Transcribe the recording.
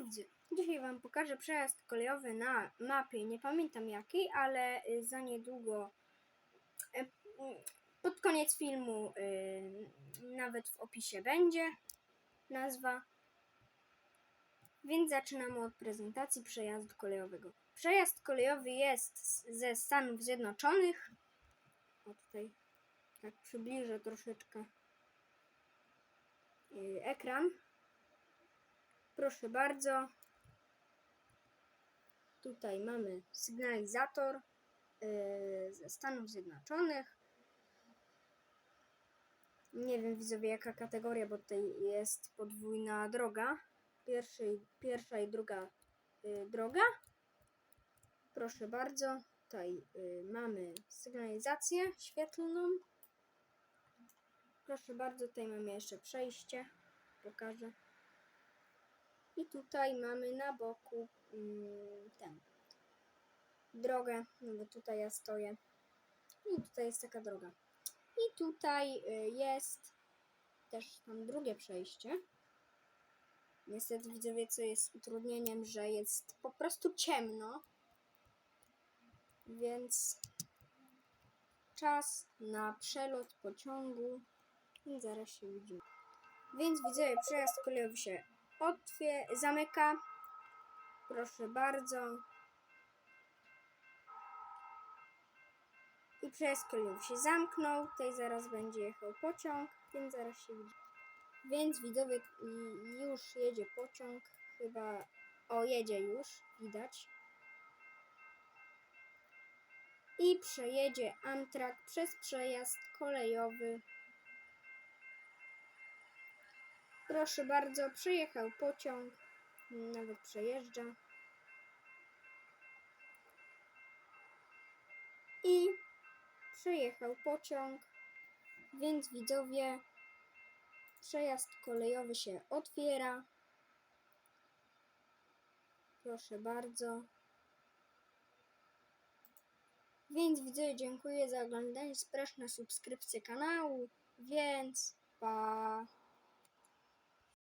Widzę. Dzisiaj Wam pokażę przejazd kolejowy na mapie, nie pamiętam jakiej, ale y, za niedługo, pod koniec filmu, y, nawet w opisie będzie nazwa. Więc zaczynamy od prezentacji przejazdu kolejowego. Przejazd kolejowy jest ze Stanów Zjednoczonych. O tutaj tak przybliżę troszeczkę y, ekran. Proszę bardzo. Tutaj mamy sygnalizator yy, ze Stanów Zjednoczonych. Nie wiem widzowie jaka kategoria, bo tutaj jest podwójna droga. Pierwszy, pierwsza i druga yy, droga. Proszę bardzo. Tutaj yy, mamy sygnalizację świetlną. Proszę bardzo, tutaj mamy jeszcze przejście. Pokażę. I tutaj mamy na boku mm, ten drogę, no bo tutaj ja stoję. I tutaj jest taka droga. I tutaj y, jest też tam drugie przejście. Niestety widzowie, co jest utrudnieniem, że jest po prostu ciemno. Więc czas na przelot pociągu. I zaraz się widzimy. Więc widzowie, przejazd kolejowy się otwie, zamyka. Proszę bardzo. I przejazd kolejowy się zamknął. Tutaj zaraz będzie jechał pociąg, więc zaraz się widzi. Więc widzowie, i- już jedzie pociąg. Chyba, o jedzie już, widać. I przejedzie Amtrak przez przejazd kolejowy. Proszę bardzo, przejechał pociąg, nawet przejeżdża. I przejechał pociąg, więc widzowie, przejazd kolejowy się otwiera. Proszę bardzo. Więc widzowie, dziękuję za oglądanie. Zapraszam na subskrypcję kanału, więc pa.